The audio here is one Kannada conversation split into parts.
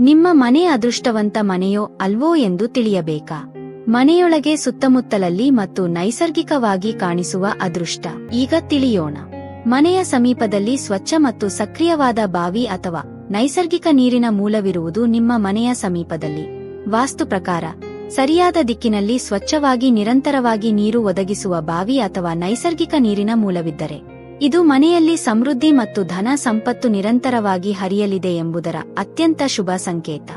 ನಿಮ್ಮ ಮನೆ ಅದೃಷ್ಟವಂತ ಮನೆಯೋ ಅಲ್ವೋ ಎಂದು ತಿಳಿಯಬೇಕಾ? ಮನೆಯೊಳಗೆ ಸುತ್ತಮುತ್ತಲಲ್ಲಿ ಮತ್ತು ನೈಸರ್ಗಿಕವಾಗಿ ಕಾಣಿಸುವ ಅದೃಷ್ಟ. ಈಗ ತಿಳಿಯೋಣ. ಮನೆಯ ಸಮೀಪದಲ್ಲಿ ಸ್ವಚ್ಛ ಮತ್ತು ಸಕ್ರಿಯವಾದ ಬಾವಿ ಅಥವಾ ನೈಸರ್ಗಿಕ ನೀರಿನ ಮೂಲವಿರುವುದು ನಿಮ್ಮ ಮನೆಯ ಸಮೀಪದಲ್ಲಿ. ವಾಸ್ತು ಪ್ರಕಾರ, ಸರಿಯಾದ ದಿಕ್ಕಿನಲ್ಲಿ ಸ್ವಚ್ಛವಾಗಿ ನಿರಂತರವಾಗಿ ನೀರು ಒದಗಿಸುವ ಬಾವಿ ಅಥವಾ ನೈಸರ್ಗಿಕ ನೀರಿನ ಮೂಲವಿದ್ದರೆ. ಇದು ಮನೆಯಲ್ಲಿ ಸಮೃದ್ಧಿ ಮತ್ತು ಧನ ಸಂಪತ್ತು ನಿರಂತರವಾಗಿ ಹರಿಯಲಿದೆ ಎಂಬುದರ ಅತ್ಯಂತ ಶುಭ ಸಂಕೇತ.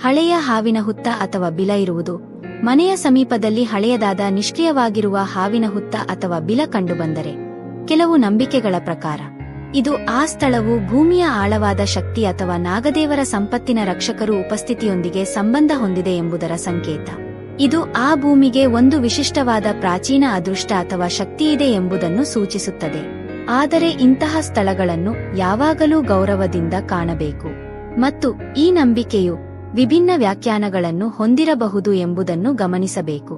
ಹಳೆಯ ಹಾವಿನ ಹುತ್ತ ಅಥವಾ ಬಿಲ ಇರುವುದು, ಮನೆಯ ಸಮೀಪದಲ್ಲಿ ಹಳೆಯದಾದ ನಿಷ್ಕ್ರಿಯವಾಗಿರುವ ಹಾವಿನ ಹುತ್ತ ಅಥವಾ ಬಿಲ ಕಂಡುಬಂದರೆ, ಕೆಲವು ನಂಬಿಕೆಗಳ ಪ್ರಕಾರ. ಇದು ಆ ಸ್ಥಳವು ಭೂಮಿಯ ಆಳವಾದ ಶಕ್ತಿ ಅಥವಾ ನಾಗದೇವರ ಸಂಪತ್ತಿನ ರಕ್ಷಕರು ಉಪಸ್ಥಿತಿಯೊಂದಿಗೆ ಸಂಬಂಧ ಹೊಂದಿದೆ ಎಂಬುದರ ಸಂಕೇತ. ಇದು ಆ ಭೂಮಿಗೆ ಒಂದು ವಿಶಿಷ್ಟವಾದ ಪ್ರಾಚೀನ ಅದೃಷ್ಟ ಅಥವಾ ಶಕ್ತಿಯಿದೆ ಎಂಬುದನ್ನು ಸೂಚಿಸುತ್ತದೆ. ಆದರೆ ಇಂತಹ ಸ್ಥಳಗಳನ್ನು ಯಾವಾಗಲೂ ಗೌರವದಿಂದ ಕಾಣಬೇಕು. ಮತ್ತು ಈ ನಂಬಿಕೆಯು ವಿಭಿನ್ನ ವ್ಯಾಖ್ಯಾನಗಳನ್ನು ಹೊಂದಿರಬಹುದು ಎಂಬುದನ್ನು ಗಮನಿಸಬೇಕು.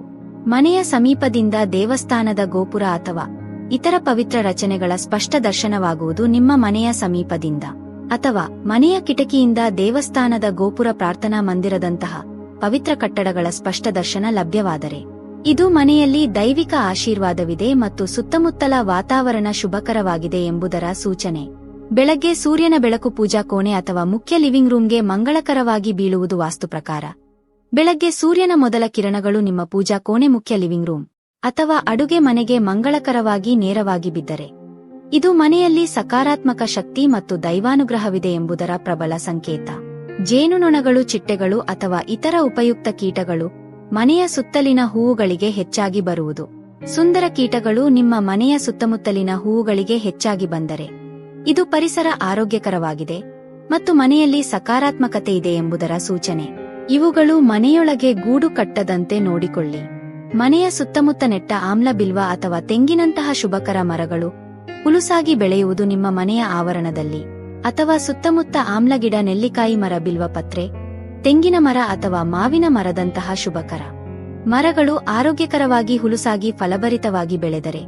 ಮನೆಯ ಸಮೀಪದಿಂದ ದೇವಸ್ಥಾನದ ಗೋಪುರ ಅಥವಾ ಇತರ ಪವಿತ್ರ ರಚನೆಗಳ ಸ್ಪಷ್ಟ ದರ್ಶನವಾಗುವುದು ನಿಮ್ಮ ಮನೆಯ ಸಮೀಪದಿಂದ. ಅಥವಾ ಮನೆಯ ಕಿಟಕಿಯಿಂದ ದೇವಸ್ಥಾನದ ಗೋಪುರ ಪ್ರಾರ್ಥನಾ ಮಂದಿರದಂತಹ ಪವಿತ್ರ ಕಟ್ಟಡಗಳ ಸ್ಪಷ್ಟ ದರ್ಶನ ಲಭ್ಯವಾದರೆ. ಇದು ಮನೆಯಲ್ಲಿ ದೈವಿಕ ಆಶೀರ್ವಾದವಿದೆ ಮತ್ತು ಸುತ್ತಮುತ್ತಲ ವಾತಾವರಣ ಶುಭಕರವಾಗಿದೆ ಎಂಬುದರ ಸೂಚನೆ. ಬೆಳಗ್ಗೆ ಸೂರ್ಯನ ಬೆಳಕು ಪೂಜಾ ಕೋಣೆ ಅಥವಾ ಮುಖ್ಯ ಲಿವಿಂಗ್ ರೂಮ್ಗೆ ಮಂಗಳಕರವಾಗಿ ಬೀಳುವುದು ವಾಸ್ತು ಪ್ರಕಾರ. ಬೆಳಗ್ಗೆ ಸೂರ್ಯನ ಮೊದಲ ಕಿರಣಗಳು ನಿಮ್ಮ ಪೂಜಾ ಕೋಣೆ ಮುಖ್ಯ ಲಿವಿಂಗ್ ರೂಮ್ ಅಥವಾ ಅಡುಗೆ ಮನೆಗೆ ಮಂಗಳಕರವಾಗಿ ನೇರವಾಗಿ ಬಿದ್ದರೆ. ಇದು ಮನೆಯಲ್ಲಿ ಸಕಾರಾತ್ಮಕ ಶಕ್ತಿ ಮತ್ತು ದೈವಾನುಗ್ರಹವಿದೆ ಎಂಬುದರ ಪ್ರಬಲ ಸಂಕೇತ. ಜೇನುನೊಣಗಳು, ಚಿಟ್ಟೆಗಳು ಅಥವಾ ಇತರ ಉಪಯುಕ್ತ ಕೀಟಗಳು ಮನೆಯ ಸುತ್ತಲಿನ ಹೂವುಗಳಿಗೆ ಹೆಚ್ಚಾಗಿ ಬರುವುದು. ಸುಂದರ ಕೀಟಗಳು ನಿಮ್ಮ ಮನೆಯ ಸುತ್ತಮುತ್ತಲಿನ ಹೂವುಗಳಿಗೆ ಹೆಚ್ಚಾಗಿ ಬಂದರೆ. ಇದು ಪರಿಸರ ಆರೋಗ್ಯಕರವಾಗಿದೆ. ಮತ್ತು ಮನೆಯಲ್ಲಿ ಸಕಾರಾತ್ಮಕತೆ ಇದೆ ಎಂಬುದರ ಸೂಚನೆ. ಇವುಗಳು ಮನೆಯೊಳಗೆ ಗೂಡು ಕಟ್ಟದಂತೆ ನೋಡಿಕೊಳ್ಳಿ. ಮನೆಯ ಸುತ್ತಮುತ್ತ ನೆಟ್ಟ ಆಮ್ಲ ಬಿಲ್ವ ಅಥವಾ ತೆಂಗಿನಂತಹ ಶುಭಕರ ಮರಗಳು ಹುಲುಸಾಗಿ ಬೆಳೆಯುವುದು ನಿಮ್ಮ ಮನೆಯ ಆವರಣದಲ್ಲಿ. ಅಥವಾ ಸುತ್ತಮುತ್ತ ಆಮ್ಲಗಿಡ, ನೆಲ್ಲಿಕಾಯಿ ಮರ ಬಿಲ್ವ ಪತ್ರೆ ತೆಂಗಿನ ಮರ ಅಥವಾ ಮಾವಿನ ಮರದಂತಹ ಶುಭಕರ. ಮರಗಳು ಆರೋಗ್ಯಕರವಾಗಿ ಹುಲುಸಾಗಿ ಫಲಭರಿತವಾಗಿ ಬೆಳೆದರೆ.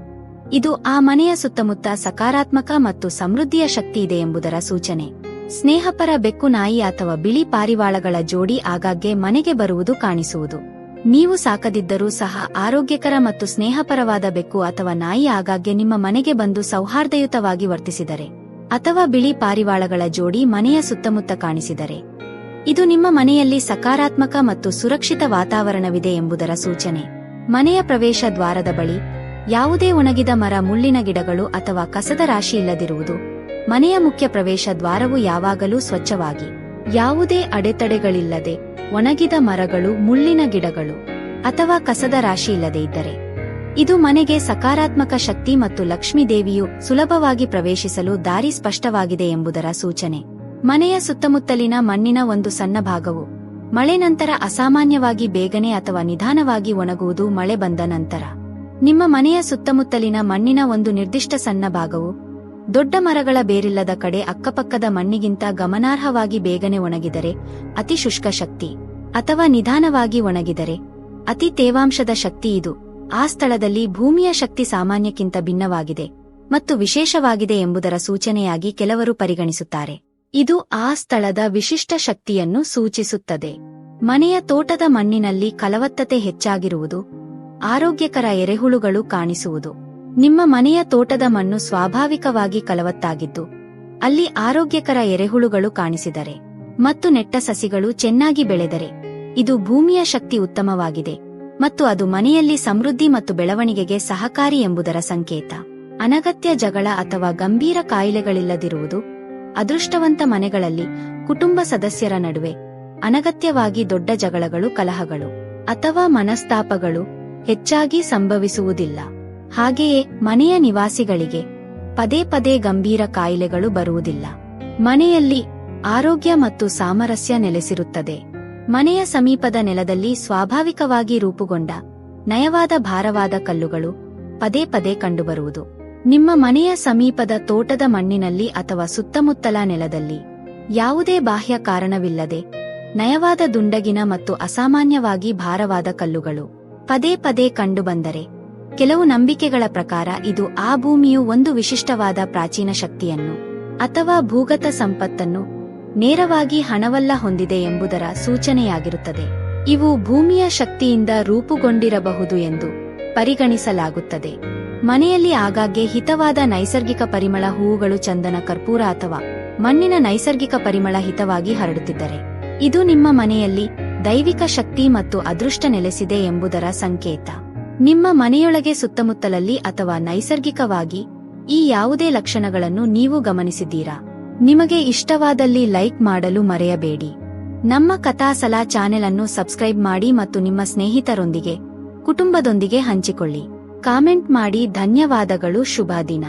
ಇದು ಆ ಮನೆಯ ಸುತ್ತಮುತ್ತ ಸಕಾರಾತ್ಮಕ ಮತ್ತು ಸಮೃದ್ಧಿಯ ಶಕ್ತಿ ಇದೆ ಎಂಬುದರ ಸೂಚನೆ. ಸ್ನೇಹಪರ ಬೆಕ್ಕು ನಾಯಿ ಅಥವಾ ಬಿಳಿ ಪಾರಿವಾಳಗಳ ಜೋಡಿ ಆಗಾಗ್ಗೆ ಮನೆಗೆ ಬರುವುದು ಕಾಣಿಸುವುದು. ನೀವು ಸಾಕದಿದ್ದರೂ ಸಹ ಆರೋಗ್ಯಕರ ಮತ್ತು ಸ್ನೇಹಪರವಾದ ಬೆಕ್ಕು ಅಥವಾ ನಾಯಿ ಆಗಾಗ್ಗೆ ನಿಮ್ಮ ಮನೆಗೆ ಬಂದು ಸೌಹಾರ್ದಯುತವಾಗಿ ವರ್ತಿಸಿದರೆ. ಅಥವಾ ಬಿಳಿ ಪಾರಿವಾಳಗಳ ಜೋಡಿ ಮನೆಯ ಸುತ್ತಮುತ್ತ ಕಾಣಿಸಿದರೆ. ಇದು ನಿಮ್ಮ ಮನೆಯಲ್ಲಿ ಸಕಾರಾತ್ಮಕ ಮತ್ತು ಸುರಕ್ಷಿತ ವಾತಾವರಣವಿದೆ ಎಂಬುದರ ಸೂಚನೆ. ಮನೆಯ ಪ್ರವೇಶ ದ್ವಾರದ ಬಳಿ ಯಾವುದೇ ಒಣಗಿದ ಮರ, ಮುಳ್ಳಿನ ಗಿಡಗಳು ಅಥವಾ ಕಸದ ರಾಶಿ ಇಲ್ಲದಿರುವುದು. ಮನೆಯ ಮುಖ್ಯ ಪ್ರವೇಶ ದ್ವಾರವು ಯಾವಾಗಲೂ ಸ್ವಚ್ಛವಾಗಿ, ಯಾವುದೇ ಅಡೆತಡೆಗಳಿಲ್ಲದೆ ಒಣಗಿದ ಮರಗಳು, ಮುಳ್ಳಿನ ಗಿಡಗಳು ಅಥವಾ ಕಸದ ರಾಶಿ ಇಲ್ಲದೆ ಇದ್ದರೆ. ಇದು ಮನೆಗೆ ಸಕಾರಾತ್ಮಕ ಶಕ್ತಿ ಮತ್ತು ಲಕ್ಷ್ಮೀದೇವಿಯು ಸುಲಭವಾಗಿ ಪ್ರವೇಶಿಸಲು ದಾರಿ ಸ್ಪಷ್ಟವಾಗಿದೆ ಎಂಬುದರ ಸೂಚನೆ. ಮನೆಯ ಸುತ್ತಮುತ್ತಲಿನ ಮಣ್ಣಿನ ಒಂದು ಸಣ್ಣ ಭಾಗವು. ಮಳೆ ನಂತರ ಅಸಾಮಾನ್ಯವಾಗಿ ಬೇಗನೆ ಅಥವಾ ನಿಧಾನವಾಗಿ ಒಣಗುವುದು ಮಳೆ ಬಂದ ನಂತರ. ನಿಮ್ಮ ಮನೆಯ ಸುತ್ತಮುತ್ತಲಿನ ಮಣ್ಣಿನ ಒಂದು ನಿರ್ದಿಷ್ಟ ಸಣ್ಣ ಭಾಗವು. ದೊಡ್ಡ ಮರಗಳ ಬೇರಿಲ್ಲದ ಕಡೆ ಅಕ್ಕಪಕ್ಕದ ಮಣ್ಣಿಗಿಂತ ಗಮನಾರ್ಹವಾಗಿ ಬೇಗನೆ ಒಣಗಿದರೆ ಅತಿ ಶುಷ್ಕ ಶಕ್ತಿ. ಅಥವಾ ನಿಧಾನವಾಗಿ ಒಣಗಿದರೆ ಅತಿ ತೇವಾಂಶದ ಶಕ್ತಿ ಇದು. ಆ ಸ್ಥಳದಲ್ಲಿ ಭೂಮಿಯ ಶಕ್ತಿ ಸಾಮಾನ್ಯಕ್ಕಿಂತ ಭಿನ್ನವಾಗಿದೆ ಮತ್ತು ವಿಶೇಷವಾಗಿದೆ ಎಂಬುದರ ಸೂಚನೆಯಾಗಿ ಕೆಲವರು ಪರಿಗಣಿಸುತ್ತಾರೆ. ಇದು ಆ ಸ್ಥಳದ ವಿಶಿಷ್ಟ ಶಕ್ತಿಯನ್ನು ಸೂಚಿಸುತ್ತದೆ. ಮನೆಯ ತೋಟದ ಮಣ್ಣಿನಲ್ಲಿ ಫಲವತ್ತತೆ ಹೆಚ್ಚಾಗಿರುವುದು, ಆರೋಗ್ಯಕರ ಎರೆಹುಳುಗಳು ಕಾಣಿಸುವುದು. ನಿಮ್ಮ ಮನೆಯ ತೋಟದ ಮಣ್ಣು ಸ್ವಾಭಾವಿಕವಾಗಿ ಫಲವತ್ತಾಗಿದ್ದು ಅಲ್ಲಿ ಆರೋಗ್ಯಕರ ಎರೆಹುಳುಗಳು ಕಾಣಿಸಿದರೆ ಮತ್ತು ನೆಟ್ಟ ಸಸಿಗಳು ಚೆನ್ನಾಗಿ ಬೆಳೆದರೆ, ಇದು ಭೂಮಿಯ ಶಕ್ತಿ ಉತ್ತಮವಾಗಿದೆ ಮತ್ತು ಅದು ಮನೆಯಲ್ಲಿ ಸಮೃದ್ಧಿ ಮತ್ತು ಬೆಳವಣಿಗೆಗೆ ಸಹಕಾರಿ ಎಂಬುದರ ಸಂಕೇತ. ಅನಗತ್ಯ ಜಗಳ ಅಥವಾ ಗಂಭೀರ ಕಾಯಿಲೆಗಳಿಲ್ಲದಿರುವುದು ಅದೃಷ್ಟವಂತ ಮನೆಗಳಲ್ಲಿ ಕುಟುಂಬ ಸದಸ್ಯರ ನಡುವೆ ಅನಗತ್ಯವಾಗಿ ದೊಡ್ಡ ಜಗಳಗಳು ಕಲಹಗಳು ಅಥವಾ ಮನಸ್ತಾಪಗಳು ಹೆಚ್ಚಾಗಿ ಸಂಭವಿಸುವುದಿಲ್ಲ. ಹಾಗೆಯೇ ಮನೆಯ ನಿವಾಸಿಗಳಿಗೆ ಪದೇ ಪದೇ ಗಂಭೀರ ಕಾಯಿಲೆಗಳು ಬರುವುದಿಲ್ಲ. ಮನೆಯಲ್ಲಿ ಆರೋಗ್ಯ ಮತ್ತು ಸಾಮರಸ್ಯ ನೆಲೆಸಿರುತ್ತದೆ. ಮನೆಯ ಸಮೀಪದ ನೆಲದಲ್ಲಿ ಸ್ವಾಭಾವಿಕವಾಗಿ ರೂಪುಗೊಂಡ ನಯವಾದ ಭಾರವಾದ ಕಲ್ಲುಗಳು ಪದೇ ಪದೇ ಕಂಡುಬರುವುದು. ನಿಮ್ಮ ಮನೆಯ ಸಮೀಪದ ತೋಟದ ಮಣ್ಣಿನಲ್ಲಿ ಅಥವಾ ಸುತ್ತಮುತ್ತಲ ನೆಲದಲ್ಲಿ ಯಾವುದೇ ಬಾಹ್ಯ ಕಾರಣವಿಲ್ಲದೆ ನಯವಾದ ದುಂಡಗಿನ ಮತ್ತು ಅಸಾಮಾನ್ಯವಾಗಿ ಭಾರವಾದ ಕಲ್ಲುಗಳು ಪದೇ ಪದೇ ಕಂಡುಬಂದರೆ ಕೆಲವು ನಂಬಿಕೆಗಳ ಪ್ರಕಾರ ಇದು ಆ ಭೂಮಿಯು ಒಂದು ವಿಶಿಷ್ಟವಾದ ಪ್ರಾಚೀನ ಶಕ್ತಿಯನ್ನು ಅಥವಾ ಭೂಗತ ಸಂಪತ್ತನ್ನು ನೇರವಾಗಿ ಹಣವಲ್ಲ ಹೊಂದಿದೆ ಎಂಬುದರ ಸೂಚನೆಯಾಗಿರುತ್ತದೆ. ಇವು ಭೂಮಿಯ ಶಕ್ತಿಯಿಂದ ರೂಪುಗೊಂಡಿರಬಹುದು ಎಂದು ಪರಿಗಣಿಸಲಾಗುತ್ತದೆ. ಮನೆಯಲ್ಲಿ ಆಗಾಗ್ಗೆ ಹಿತವಾದ ನೈಸರ್ಗಿಕ ಪರಿಮಳ ಹೂವುಗಳು ಚಂದನ ಕರ್ಪೂರ ಅಥವಾ ಮಣ್ಣಿನ ನೈಸರ್ಗಿಕ ಪರಿಮಳ ಹಿತವಾಗಿ ಹರಡುತ್ತಿದ್ದರೆ, ಇದು ನಿಮ್ಮ ಮನೆಯಲ್ಲಿ ದೈವಿಕ ಶಕ್ತಿ ಮತ್ತು ಅದೃಷ್ಟ ನೆಲೆಸಿದೆ ಎಂಬುದರ ಸಂಕೇತ. ನಿಮ್ಮ ಮನೆಯೊಳಗೆ ಸುತ್ತಮುತ್ತಲಲ್ಲಿ ಅಥವಾ ನೈಸರ್ಗಿಕವಾಗಿ ಈ ಯಾವುದೇ ಲಕ್ಷಣಗಳನ್ನು ನೀವು ಗಮನಿಸಿದ್ದೀರಾ? ನಿಮಗೆ ಇಷ್ಟವಾದಲ್ಲಿ ಲೈಕ್ ಮಾಡಲು ಮರೆಯಬೇಡಿ. ನಮ್ಮ ಕಥಾಸಲ ಚಾನೆಲ್ ಅನ್ನು ಸಬ್ಸ್ಕ್ರೈಬ್ ಮಾಡಿ ಮತ್ತು ನಿಮ್ಮ ಸ್ನೇಹಿತರೊಂದಿಗೆ, ಕುಟುಂಬದೊಂದಿಗೆ ಹಂಚಿಕೊಳ್ಳಿ. ಕಾಮೆಂಟ್ ಮಾಡಿ ಧನ್ಯವಾದಗಳು ಶುಭ ದಿನ.